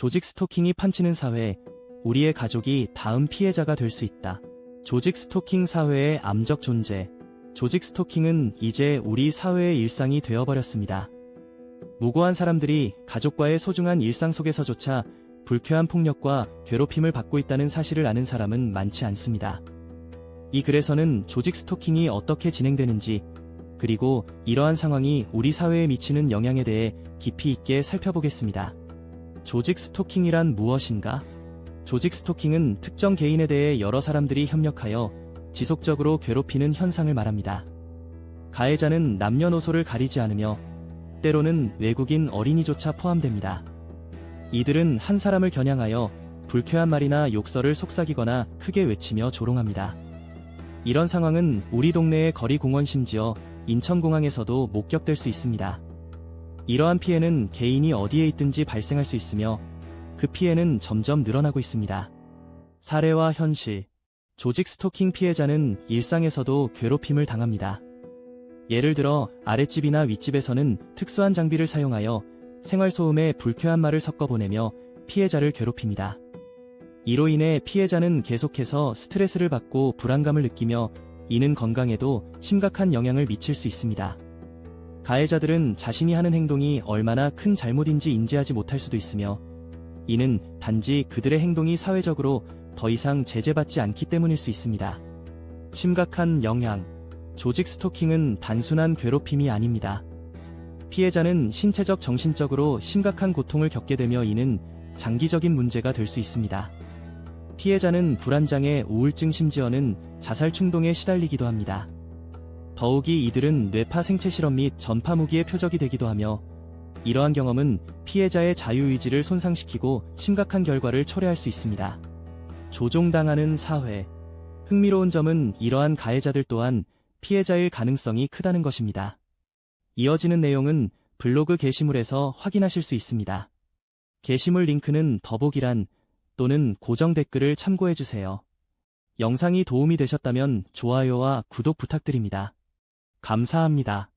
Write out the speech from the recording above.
조직 스토킹이 판치는 사회, 우리의 가족이 다음 피해자가 될 수 있다. 조직 스토킹 사회의 암적 존재. 조직 스토킹은 이제 우리 사회의 일상이 되어버렸습니다. 무고한 사람들이 가족과의 소중한 일상 속에서조차 불쾌한 폭력과 괴롭힘을 받고 있다는 사실을 아는 사람은 많지 않습니다. 이 글에서는 조직 스토킹이 어떻게 진행되는지, 그리고 이러한 상황이 우리 사회에 미치는 영향에 대해 깊이 있게 살펴보겠습니다. 조직 스토킹이란 무엇인가? 조직 스토킹은 특정 개인에 대해 여러 사람들이 협력하여 지속적으로 괴롭히는 현상을 말합니다. 가해자는 남녀노소를 가리지 않으며 때로는 외국인 어린이조차 포함됩니다. 이들은 한 사람을 겨냥하여 불쾌한 말이나 욕설을 속삭이거나 크게 외치며 조롱합니다. 이런 상황은 우리 동네의 거리 공원 심지어 인천공항에서도 목격될 수 있습니다. 이러한 피해는 개인이 어디에 있든지 발생할 수 있으며 그 피해는 점점 늘어나고 있습니다. 사례와 현실. 조직 스토킹 피해자는 일상에서도 괴롭힘을 당합니다. 예를 들어 아랫집이나 윗집에서는 특수한 장비를 사용하여 생활소음에 불쾌한 말을 섞어 보내며 피해자를 괴롭힙니다. 이로 인해 피해자는 계속해서 스트레스를 받고 불안감을 느끼며 이는 건강에도 심각한 영향을 미칠 수 있습니다. 가해자들은 자신이 하는 행동이 얼마나 큰 잘못인지 인지하지 못할 수도 있으며 이는 단지 그들의 행동이 사회적으로 더 이상 제재받지 않기 때문일 수 있습니다. 심각한 영향. 조직 스토킹은 단순한 괴롭힘이 아닙니다. 피해자는 신체적 정신적으로 심각한 고통을 겪게 되며 이는 장기적인 문제가 될 수 있습니다. 피해자는 불안장애, 우울증 심지어는 자살 충동에 시달리기도 합니다. 더욱이 이들은 뇌파 생체 실험 및 전파 무기의 표적이 되기도 하며 이러한 경험은 피해자의 자유의지를 손상시키고 심각한 결과를 초래할 수 있습니다. 조종당하는 사회. 흥미로운 점은 이러한 가해자들 또한 피해자일 가능성이 크다는 것입니다. 이어지는 내용은 블로그 게시물에서 확인하실 수 있습니다. 게시물 링크는 더보기란 또는 고정 댓글을 참고해주세요. 영상이 도움이 되셨다면 좋아요와 구독 부탁드립니다. 감사합니다.